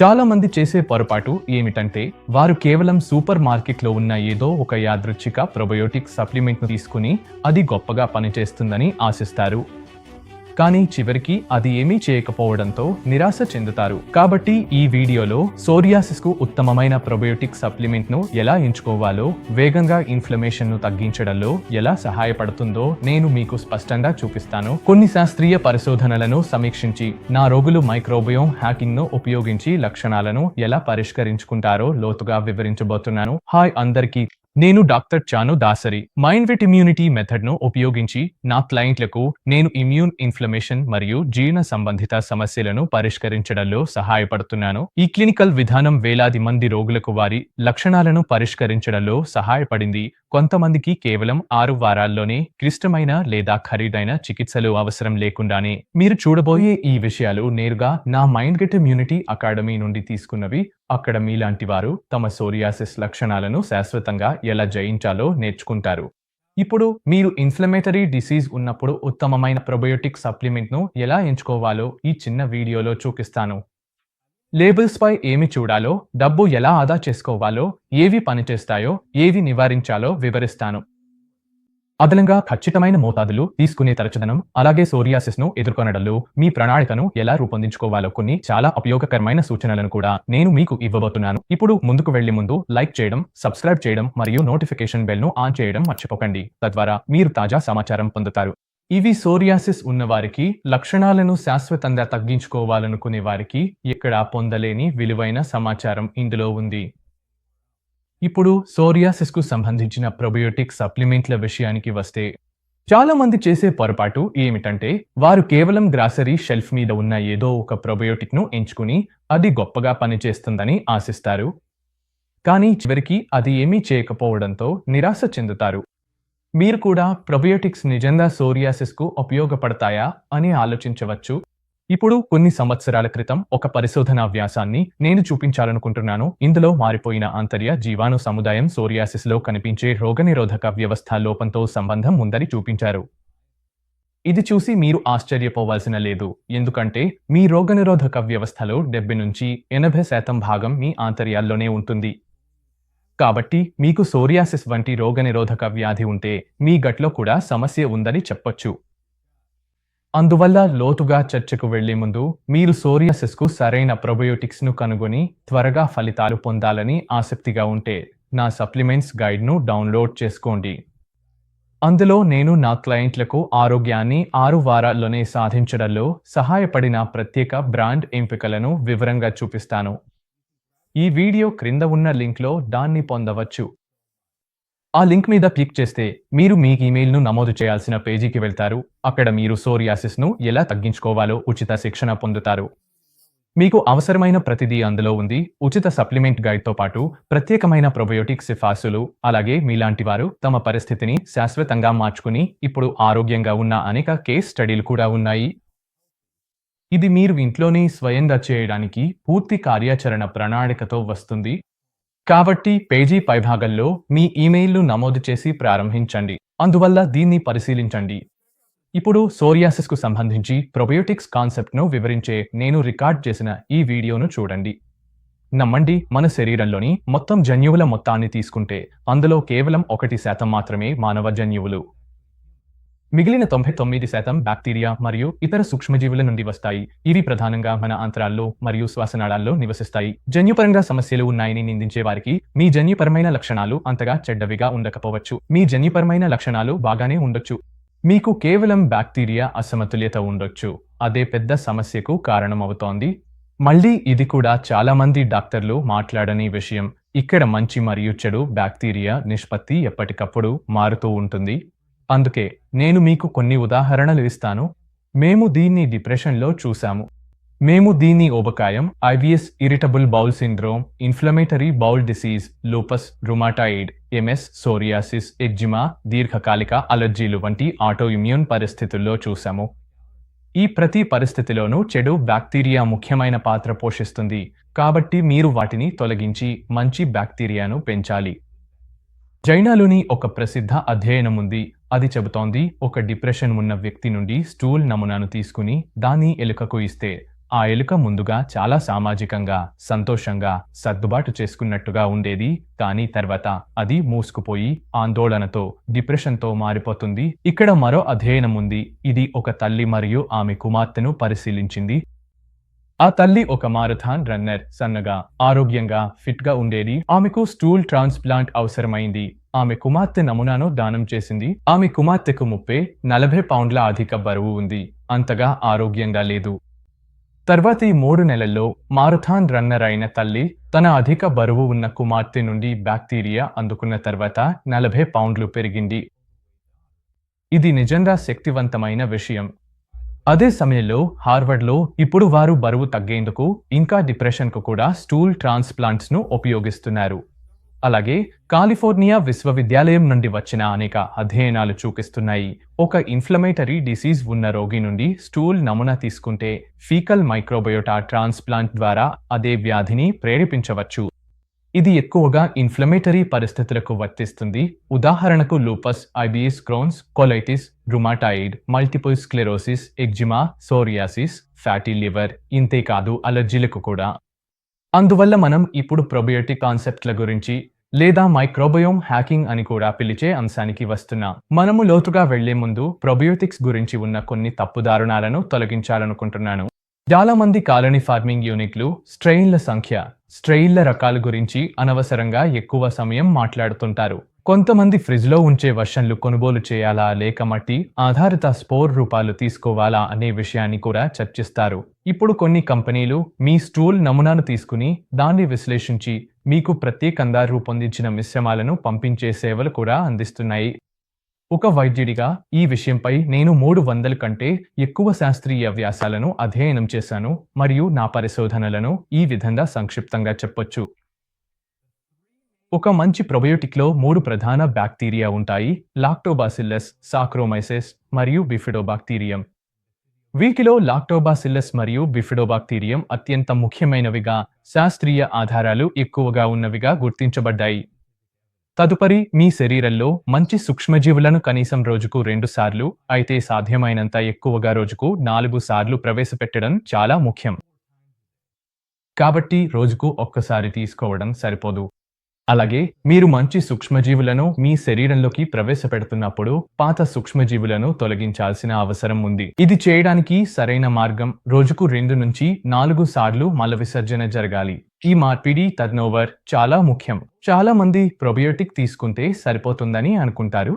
చాలా మంది చేసే పొరపాటు ఏమిటంటే వారు కేవలం సూపర్ మార్కెట్లో ఉన్న ఏదో ఒక యాదృచ్ఛిక ప్రొబయోటిక్ సప్లిమెంట్ను తీసుకుని అది గొప్పగా పనిచేస్తుందని ఆశిస్తారు. కానీ చివరికి అది ఏమీ చేయకపోవడంతో నిరాశ చెందుతారు. కాబట్టి ఈ వీడియోలో సోరియాసిస్కు ఉత్తమమైన ప్రొబయోటిక్ సప్లిమెంట్ను ఎలా ఎంచుకోవాలో వేగంగా ఇన్ఫ్లమేషన్ను తగ్గించడంలో ఎలా సహాయపడుతుందో నేను మీకు స్పష్టంగా చూపిస్తాను. కొన్ని శాస్త్రీయ పరిశోధనలను సమీక్షించి నా రోగులు మైక్రోబయోమ్ హ్యాకింగ్ను ఉపయోగించి లక్షణాలను ఎలా పరిష్కరించుకుంటారో లోతుగా వివరించబోతున్నాను. హాయ్ అందరికీ. నేను doctor Chanu Dasari. Mind with immunity మెథడ్ను ఉపయోగించి నా క్లయింట్లకు నేను ఇమ్యూన్ ఇన్ఫ్లమేషన్ మరియు జీర్ణ సంబంధిత సమస్యలను పరిష్కరించడంలో సహాయపడుతున్నాను. ఈ క్లినికల్ విధానం వేలాది మంది రోగులకు వారి లక్షణాలను పరిష్కరించడంలో సహాయపడింది. కొంతమందికి కేవలం ఆరు వారాల్లోనే క్లిష్టమైన లేదా ఖరీదైన చికిత్సలు అవసరం లేకుండానే మీరు చూడబోయే ఈ విషయాలు నేరుగా నా మైండ్ గెట్ ఇమ్యూనిటీ అకాడమీ నుండి తీసుకున్నవి. అక్కడ మీలాంటి వారు తమ సోరియాసిస్ లక్షణాలను శాశ్వతంగా ఎలా జయించాలో నేర్చుకుంటారు. ఇప్పుడు మీరు ఇన్ఫ్లమేటరీ డిసీజ్ ఉన్నప్పుడు ఉత్తమమైన ప్రొబయోటిక్ సప్లిమెంట్ను ఎలా ఎంచుకోవాలో ఈ చిన్న వీడియోలో చూపిస్తాను. లేబుల్స్పై ఏమి చూడాలో డబ్బు ఎలా ఆదా చేసుకోవాలో ఏవి పనిచేస్తాయో ఏవి నివారించాలో వివరిస్తాను. అదనంగా ఖచ్చితమైన మోతాదులు తీసుకునే తరచుదనం అలాగే సోరియాసిస్ను ఎదుర్కొనడంలో మీ ప్రణాళికను ఎలా రూపొందించుకోవాలో కొన్ని చాలా ఉపయోగకరమైన సూచనలను కూడా నేను మీకు ఇవ్వబోతున్నాను. ఇప్పుడు ముందుకు వెళ్ళే ముందు లైక్ చేయడం సబ్స్క్రైబ్ చేయడం మరియు నోటిఫికేషన్ బెల్ను ఆన్ చేయడం మర్చిపోకండి. తద్వారా మీరు తాజా సమాచారం పొందుతారు. ఇవి సోరియాసిస్ ఉన్నవారికి లక్షణాలను శాశ్వతంగా తగ్గించుకోవాలనుకునే వారికి ఎక్కడా పొందలేని విలువైన సమాచారం ఇందులో ఉంది. ఇప్పుడు సోరియాసిస్కు సంబంధించిన ప్రొబయోటిక్ సప్లిమెంట్ల విషయానికి వస్తే చాలా మంది చేసే పొరపాటు ఏమిటంటే వారు కేవలం గ్రాసరీ షెల్ఫ్ మీద ఉన్న ఏదో ఒక ప్రొబయోటిక్ను ఎంచుకుని అది గొప్పగా పనిచేస్తుందని ఆశిస్తారు. కానీ చివరికి అది ఏమీ చేయకపోవడంతో నిరాశ చెందుతారు. మీరు కూడా ప్రొబయోటిక్స్ నిజంగా సోరియాసిస్కు ఉపయోగపడతాయా అని ఆలోచించవచ్చు. ఇప్పుడు కొన్ని సంవత్సరాల క్రితం ఒక పరిశోధనా వ్యాసాన్ని నేను చూపించాలనుకుంటున్నాను. ఇందులో మారిపోయిన ఆంతర్య జీవాణు సముదాయం సోరియాసిస్లో కనిపించే రోగనిరోధక వ్యవస్థ లోపంతో సంబంధం ఉందని చూపించారు. ఇది చూసి మీరు ఆశ్చర్యపోవాల్సిన లేదు. ఎందుకంటే మీ రోగనిరోధక వ్యవస్థలో డెబ్బై నుంచి ఎనభై శాతం భాగం మీ ఆంతర్యాల్లోనే ఉంటుంది. కాబట్టి మీకు సోరియాసిస్ వంటి రోగనిరోధక వ్యాధి ఉంటే మీ గట్లో కూడా సమస్య ఉందని చెప్పొచ్చు. అందువల్ల లోతుగా చర్చకు వెళ్ళే ముందు మీరు సోరియాసిస్కు సరైన ప్రొబయోటిక్స్ను కనుగొని త్వరగా ఫలితాలు పొందాలని ఆసక్తిగా ఉంటే నా సప్లిమెంట్స్ గైడ్ను డౌన్లోడ్ చేసుకోండి. అందులో నేను నా క్లయింట్లకు ఆరోగ్యాన్ని ఆరు వారాల్లోనే సాధించడంలో సహాయపడిన ప్రత్యేక బ్రాండ్ ఎంపికలను వివరంగా చూపిస్తాను. ఈ వీడియో క్రింద ఉన్న లింక్లో దాన్ని పొందవచ్చు. ఆ లింక్ మీద క్లిక్ చేస్తే మీరు మీ ఈమెయిల్ను నమోదు చేయాల్సిన పేజీకి వెళ్తారు. అక్కడ మీరు సోరియాసిస్ను ఎలా తగ్గించుకోవాలో ఉచిత శిక్షణ పొందుతారు. మీకు అవసరమైన ప్రతిదీ అందులో ఉంది. ఉచిత సప్లిమెంట్ గైడ్తో పాటు ప్రత్యేకమైన ప్రొబయోటిక్ సిఫార్సులు అలాగే మీలాంటి వారు తమ పరిస్థితిని శాశ్వతంగా మార్చుకుని ఇప్పుడు ఆరోగ్యంగా ఉన్న అనేక కేస్ స్టడీలు కూడా ఉన్నాయి. ఇది మీరు ఇంట్లోనే స్వయంగా చేయడానికి పూర్తి కార్యాచరణ ప్రణాళికతో వస్తుంది. కాబట్టి పేజీ పైభాగంలో మీ ఇమెయిల్ను నమోదు చేసి ప్రారంభించండి. అందువల్ల దీన్ని పరిశీలించండి. ఇప్పుడు సోరియాసిస్కు సంబంధించి ప్రొబయోటిక్స్ కాన్సెప్ట్ను వివరించే నేను రికార్డ్ చేసిన ఈ వీడియోను చూడండి. నమ్మండి మన శరీరంలోని మొత్తం జన్యువుల మొత్తాన్ని తీసుకుంటే అందులో కేవలం ఒకటి శాతం మాత్రమే మానవ జన్యువులు. మిగిలిన తొంభై తొమ్మిది శాతం బ్యాక్టీరియా మరియు ఇతర సూక్ష్మజీవుల నుండి వస్తాయి. ఇవి ప్రధానంగా మన అంతరాల్లో మరియు శ్వాసనాళాల్లో నివసిస్తాయి. జన్యుపరంగా సమస్యలు ఉన్నాయని నిందించే వారికి మీ జన్యుపరమైన లక్షణాలు అంతగా చెడ్డవిగా ఉండకపోవచ్చు. మీ జన్యుపరమైన లక్షణాలు బాగానే ఉండొచ్చు. మీకు కేవలం బ్యాక్టీరియా అసమతుల్యత ఉండొచ్చు. అదే పెద్ద సమస్యకు కారణమవుతోంది. మళ్ళీ ఇది కూడా చాలా మంది డాక్టర్లు మాట్లాడని విషయం. ఇక్కడ మంచి మరియు చెడు బ్యాక్టీరియా నిష్పత్తి ఎప్పటికప్పుడు మారుతూ ఉంటుంది. అందుకే నేను మీకు కొన్ని ఉదాహరణలు ఇస్తాను. మేము దీన్ని డిప్రెషన్లో చూశాము. మేము దీన్ని ఓబకాయం IBS irritable bowel syndrome inflammatory bowel disease lupus rheumatoid MS psoriasis eczema దీర్ఘకాలిక అలర్జీలు వంటి ఆటో ఇమ్యూన్ పరిస్థితుల్లో చూసాము ఈ ప్రతి పరిస్థితిలోనూ చెడు బ్యాక్టీరియా ముఖ్యమైన పాత్ర పోషిస్తుంది. కాబట్టి మీరు వాటిని తొలగించి మంచి బ్యాక్టీరియాను పెంచాలి. చైనాలోని ఒక ప్రసిద్ధ అధ్యయనం ఉంది. అది చెబుతోంది ఒక డిప్రెషన్ ఉన్న వ్యక్తి నుండి స్టూల్ నమూనాను తీసుకుని దాన్ని ఎలుకకు ఇస్తే ఆ ఎలుక ముందుగా చాలా సామాజికంగా సంతోషంగా సర్దుబాటు చేసుకున్నట్టుగా ఉండేది. కానీ తర్వాత అది మూసుకుపోయి ఆందోళనతో డిప్రెషన్తో మారిపోతుంది. ఇక్కడ మరో అధ్యయనం ఉంది. ఇది ఒక తల్లి మరియు ఆమె కుమార్తెను పరిశీలించింది. ఆ తల్లి ఒక మారథాన్ రన్నర్ సన్నగా ఆరోగ్యంగా ఫిట్గా ఉండేది. ఆమెకు స్టూల్ ట్రాన్స్ప్లాంట్ అవసరమైంది. ఆమె కుమార్తె నమూనాను దానం చేసింది. ఆమె కుమార్తెకు ముప్పై నలభై పౌండ్ల అధిక బరువు ఉంది. అంతగా ఆరోగ్యంగా లేదు. తర్వాతి మూడు నెలల్లో మారథాన్ రన్నర్ అయిన తల్లి తన అధిక బరువు ఉన్న కుమార్తె నుండి బ్యాక్టీరియా అందుకున్న తర్వాత నలభై పౌండ్లు పెరిగింది. ఇది నిజంగా శక్తివంతమైన విషయం. అదే సమయంలో హార్వర్డ్లో ఇప్పుడు వారు బరువు తగ్గేందుకు ఇంకా డిప్రెషన్కు కూడా స్టూల్ ట్రాన్స్ప్లాంట్స్ను ఉపయోగిస్తున్నారు. అలాగే కాలిఫోర్నియా విశ్వవిద్యాలయం నుండి వచ్చిన అనేక అధ్యయనాలు చూపిస్తున్నాయి. ఒక ఇన్ఫ్లమేటరీ డిసీజ్ ఉన్న రోగి నుండి స్టూల్ నమూనా తీసుకుంటే ఫీకల్ మైక్రోబయోటా ట్రాన్స్ప్లాంట్ ద్వారా అదే వ్యాధిని ప్రేరేపించవచ్చు. ఇది ఎక్కువగా ఇన్ఫ్లమేటరీ పరిస్థితులకు వర్తిస్తుంది. ఉదాహరణకు lupus IBS Crohn's colitis rheumatoid multiple sclerosis eczema psoriasis fatty liver ఇంతే కాదు అలర్జీలకు కూడా. అందువల్ల మనం ఇప్పుడు ప్రొబయోటిక్ కాన్సెప్ట్ల గురించి లేదా మైక్రోబయోమ్ హ్యాకింగ్ అని కూడా పిలిచే అంశానికి వస్తున్నాం. మనము లోతుగా వెళ్ళే ముందు ప్రొబయోటిక్స్ గురించి ఉన్న కొన్ని తప్పుదారుణాలను తొలగించాలనుకుంటున్నాను. చాలామంది కాలనీ ఫార్మింగ్ యూనిట్లు స్ట్రెయిన్ల సంఖ్య స్ట్రెయిన్ల రకాల గురించి అనవసరంగా ఎక్కువ సమయం మాట్లాడుతుంటారు. కొంతమంది ఫ్రిడ్జ్లో ఉంచే వర్షన్లు కొనుగోలు చేయాలా లేక మట్టి ఆధారిత స్పోర్ రూపాలు తీసుకోవాలా అనే విషయాన్ని కూడా చర్చిస్తారు. ఇప్పుడు కొన్ని కంపెనీలు మీ స్టూల్ నమూనాను తీసుకుని దాన్ని విశ్లేషించి మీకు ప్రత్యేకంగా రూపొందించిన మిశ్రమాలను పంపించే సేవలు కూడా అందిస్తున్నాయి. ఒక వైద్యుడిగా ఈ విషయంపై నేను మూడు వందల కంటే ఎక్కువ శాస్త్రీయ వ్యాసాలను అధ్యయనం చేశాను మరియు నా పరిశోధనలను ఈ విధంగా సంక్షిప్తంగా చెప్పొచ్చు. ఒక మంచి ప్రొబయోటిక్లో మూడు ప్రధాన బ్యాక్టీరియా ఉంటాయి లాక్టోబాసిల్లస్ సాక్రోమైసిస్ మరియు బిఫిడోబాక్టీరియం. వీటిలో లాక్టోబాసిల్లస్ మరియు బిఫిడోబాక్టీరియం అత్యంత ముఖ్యమైనవిగా శాస్త్రీయ ఆధారాలు ఎక్కువగా ఉన్నవిగా గుర్తించబడ్డాయి. తదుపరి మీ శరీరంలో మంచి సూక్ష్మజీవులను కనీసం రోజుకు రెండు సార్లు అయితే సాధ్యమైనంత ఎక్కువగా రోజుకు నాలుగు సార్లు ప్రవేశపెట్టడం చాలా ముఖ్యం. కాబట్టి రోజుకు ఒక్కసారి తీసుకోవడం సరిపోదు. అలాగే మీరు మంచి సూక్ష్మజీవులను మీ శరీరంలోకి ప్రవేశపెడుతున్నప్పుడు పాత సూక్ష్మజీవులను తొలగించాల్సిన అవసరం ఉంది. ఇది చేయడానికి సరైన మార్గం రోజుకు రెండు నుంచి నాలుగు సార్లు మల విసర్జన జరగాలి. ఈ మార్పిడి టర్నోవర్ చాలా ముఖ్యం. చాలా మంది ప్రొబయోటిక్ తీసుకుంటే సరిపోతుందని అనుకుంటారు.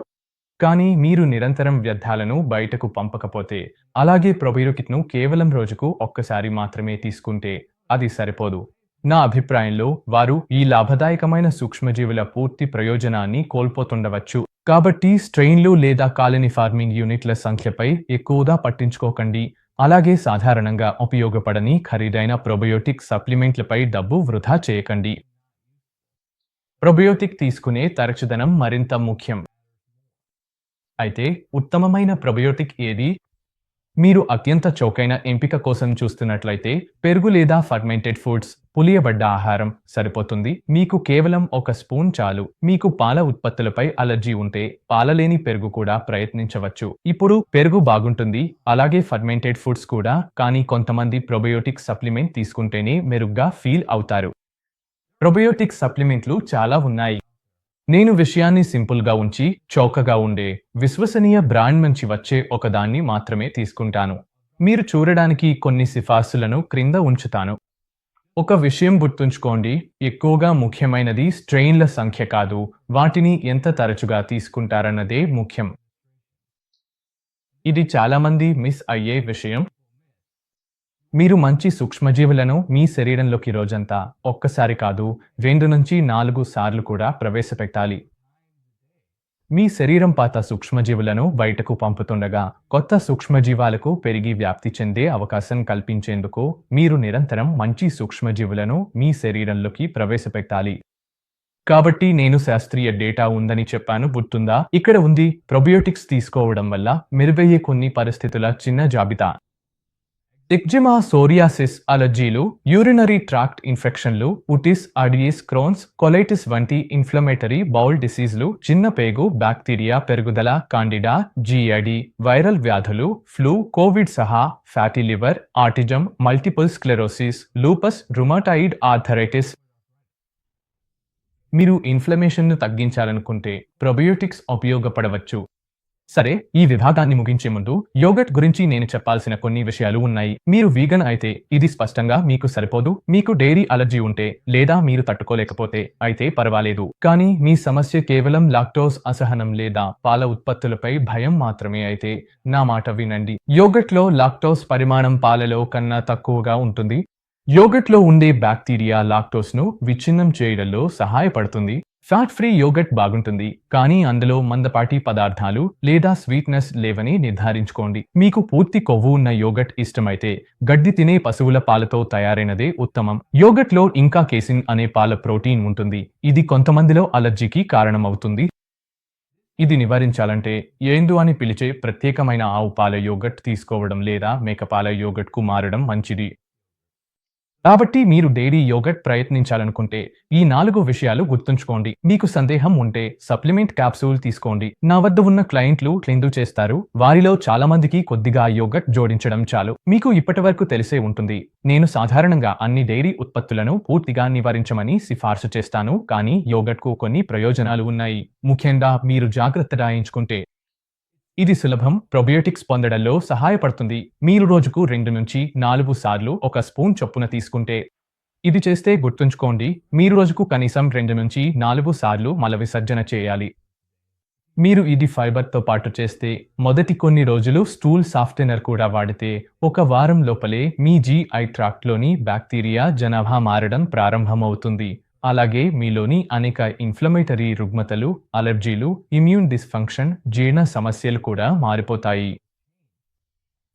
కానీ మీరు నిరంతరం వ్యర్థాలను బయటకు పంపకపోతే అలాగే ప్రొబయోటిక్ను కేవలం రోజుకు ఒక్కసారి మాత్రమే తీసుకుంటే అది సరిపోదు. నా అభిప్రాయంలో వారు ఈ లాభదాయకమైన సూక్ష్మజీవుల పూర్తి ప్రయోజనాన్ని కోల్పోతుండవచ్చు. కాబట్టి స్ట్రెయిన్లు లేదా కాలనీ ఫార్మింగ్ యూనిట్ల సంఖ్యపై ఎక్కువగా పట్టించుకోకండి. అలాగే సాధారణంగా ఉపయోగపడని ఖరీదైన ప్రొబయోటిక్ సప్లిమెంట్లపై డబ్బు వృధా చేయకండి. ప్రొబయోటిక్ తీసుకునే తరచుదనం మరింత ముఖ్యం. అయితే ఉత్తమమైన ప్రొబయోటిక్ ఏది? మీరు అత్యంత చౌకైన ఎంపిక కోసం చూస్తున్నట్లయితే పెరుగు లేదా ఫర్మెంటెడ్ ఫుడ్స్ పులియబడ్డ ఆహారం సరిపోతుంది. మీకు కేవలం ఒక స్పూన్ చాలు. మీకు పాల ఉత్పత్తులపై అలర్జీ ఉంటే పాలలేని పెరుగు కూడా ప్రయత్నించవచ్చు. ఇప్పుడు పెరుగు బాగుంటుంది. అలాగే ఫర్మెంటెడ్ ఫుడ్స్ కూడా. కానీ కొంతమంది ప్రొబయోటిక్ సప్లిమెంట్ తీసుకుంటేనే మెరుగ్గా ఫీల్ అవుతారు. ప్రొబయోటిక్ సప్లిమెంట్లు చాలా ఉన్నాయి. నేను విషయాన్ని సింపుల్గా ఉంచి చౌకగా ఉండే విశ్వసనీయ బ్రాండ్ నుంచి వచ్చే ఒకదాన్ని మాత్రమే తీసుకుంటాను. మీరు చూడడానికి కొన్ని సిఫార్సులను క్రింద ఉంచుతాను. ఒక విషయం గుర్తుంచుకోండి. ఎక్కువగా ముఖ్యమైనది స్ట్రెయిన్ల సంఖ్య కాదు. వాటిని ఎంత తరచుగా తీసుకుంటారన్నదే ముఖ్యం. ఇది చాలామంది మిస్ అయ్యే విషయం. మీరు మంచి సూక్ష్మజీవులను మీ శరీరంలోకి రోజంతా ఒక్కసారి కాదు రెండు నుంచి నాలుగు సార్లు కూడా ప్రవేశపెట్టాలి. మీ శరీరం పాత సూక్ష్మజీవులను బయటకు పంపుతుండగా కొత్త సూక్ష్మజీవాలకు పెరిగి వ్యాప్తి చెందే అవకాశం కల్పించేందుకు మీరు నిరంతరం మంచి సూక్ష్మజీవులను మీ శరీరంలోకి ప్రవేశపెట్టాలి. కాబట్టి నేను శాస్త్రీయ డేటా ఉందని చెప్పాను గుర్తుందా? ఇక్కడ ఉంది. ప్రొబయోటిక్స్ తీసుకోవడం వల్ల మెరుగయ్యే కొన్ని పరిస్థితుల చిన్న జాబితా. ఎగ్జిమా సోరియాసిస్ అలర్జీలు యూరినరీ ట్రాక్ట్ ఇన్ఫెక్షన్లు ఉటిస్ అడియిస్ క్రోన్స్ కొలైటిస్ వంటి ఇన్ఫ్లమేటరీ బౌల్ డిసీజ్లు చిన్న పేగు బ్యాక్టీరియా పెరుగుదల కాండిడా జిఐడి వైరల్ వ్యాధులు ఫ్లూ కోవిడ్ సహా fatty liver autism multiple sclerosis lupus rheumatoid arthritis మీరు ఇన్ఫ్లమేషన్ను తగ్గించాలనుకుంటే ప్రొబయోటిక్స్ ఉపయోగపడవచ్చు. సరే ఈ విభాగాన్ని ముగించే ముందు యోగట్ గురించి నేను చెప్పాల్సిన కొన్ని విషయాలు ఉన్నాయి. మీరు వీగన్ అయితే ఇది స్పష్టంగా మీకు సరిపోదు. మీకు డైరీ అలర్జీ ఉంటే లేదా మీరు తట్టుకోలేకపోతే అయితే పర్వాలేదు. కానీ మీ సమస్య కేవలం లాక్టోస్ అసహనం లేదా పాల ఉత్పత్తులపై భయం మాత్రమే అయితే నా మాట వినండి. యోగట్లో లాక్టోస్ పరిమాణం పాలలో కన్నా తక్కువగా ఉంటుంది. యోగట్లో ఉండే బ్యాక్టీరియా లాక్టోస్ను విచ్ఛిన్నం చేయడంలో సహాయపడుతుంది. ఫ్యాట్ ఫ్రీ యోగట్ బాగుంటుంది కానీ అందులో మందపాటి పదార్థాలు లేదా స్వీట్నెస్ లేవని నిర్ధారించుకోండి. మీకు పూర్తి కొవ్వు ఉన్న యోగట్ ఇష్టమైతే గడ్డి తినే పశువుల పాలతో తయారైనదే ఉత్తమం. యోగట్లో ఇంకా కేసిన్ అనే పాల ప్రోటీన్ ఉంటుంది. ఇది కొంతమందిలో అలర్జీకి కారణమవుతుంది. ఇది నివారించాలంటే ఏందు అని పిలిచే ప్రత్యేకమైన ఆవు పాల యోగట్ తీసుకోవడం లేదా మేకపాల యోగట్కు మారడం మంచిది. కాబట్టి మీరు డైరీ యోగట్ ప్రయత్నించాలనుకుంటే ఈ నాలుగు విషయాలు గుర్తుంచుకోండి. మీకు సందేహం ఉంటే సప్లిమెంట్ క్యాప్సూల్ తీసుకోండి. నా వద్ద ఉన్న క్లయింట్లు క్లిందు చేస్తారు. వారిలో చాలా మందికి కొద్దిగా యోగట్ జోడించడం చాలు. మీకు ఇప్పటివరకు తెలిసే ఉంటుంది. నేను సాధారణంగా అన్ని డైరీ ఉత్పత్తులను పూర్తిగా నివారించమని సిఫార్సు చేస్తాను. కానీ యోగట్కు కొన్ని ప్రయోజనాలు ఉన్నాయి. ముఖ్యంగా మీరు జాగ్రత్త రాయించుకుంటే ఇది సులభం. ప్రొబయోటిక్స్ పొందడంలో సహాయపడుతుంది. మీరు రోజుకు రెండు నుంచి నాలుగు సార్లు ఒక స్పూన్ చొప్పున తీసుకుంటే ఇది చేస్తే గుర్తుంచుకోండి. మీరు రోజుకు కనీసం రెండు నుంచి నాలుగు సార్లు మల విసర్జన చేయాలి. మీరు ఇది ఫైబర్తో పాటు చేస్తే మొదటి కొన్ని రోజులు స్టూల్ సాఫ్ట్వేర్ కూడా వాడితే ఒక వారం లోపలే మీ జీఐ ట్రాక్ట్లోని బ్యాక్టీరియా జనాభా మారడం ప్రారంభమవుతుంది. అలాగే మీలోని అనేక ఇన్ఫ్లమేటరీ రుగ్మతలు అలర్జీలు ఇమ్యూన్ డిస్ఫంక్షన్ జీర్ణ సమస్యలు కూడా మారిపోతాయి.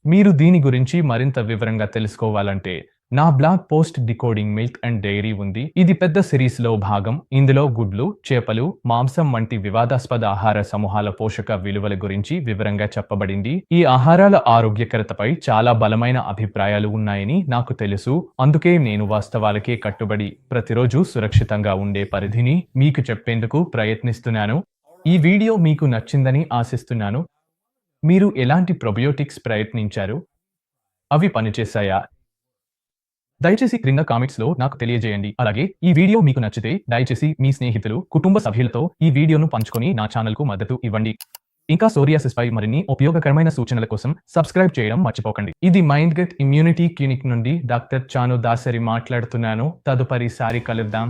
మీరు దీని గురించి మరింత వివరంగా తెలుసుకోవాలంటే నా blog post decoding milk and dairy ఉంది. ఇది పెద్ద సిరీస్లో భాగం. ఇందులో గుడ్లు చేపలు మాంసం వంటి వివాదాస్పద ఆహార సమూహాల పోషక విలువల గురించి వివరంగా చెప్పబడింది. ఈ ఆహారాల ఆరోగ్యకరతపై చాలా బలమైన అభిప్రాయాలు ఉన్నాయని నాకు తెలుసు. అందుకే నేను వాస్తవాలకే కట్టుబడి ప్రతిరోజు సురక్షితంగా ఉండే పరిధిని మీకు చెప్పేందుకు ప్రయత్నిస్తున్నాను. ఈ వీడియో మీకు నచ్చిందని ఆశిస్తున్నాను. మీరు ఎలాంటి ప్రొబయోటిక్స్ ప్రయత్నించారు? అవి పనిచేశాయా? దయచేసి క్రింద కామెంట్స్లో నాకు తెలియజేయండి. అలాగే ఈ వీడియో మీకు నచ్చితే దయచేసి మీ స్నేహితులు కుటుంబ సభ్యులతో ఈ వీడియోను పంచుకొని నా ఛానల్కు మద్దతు ఇవ్వండి. ఇంకా సోరియాసిస్ పై మరిన్ని ఉపయోగకరమైన సూచనల కోసం సబ్స్క్రైబ్ చేయడం మర్చిపోకండి. ఇది మైండ్ గెట్ ఇమ్యూనిటీ క్లినిక్ నుండి డాక్టర్ చాను దాసరి మాట్లాడుతున్నాను. తదుపరిసారి కలుద్దాం.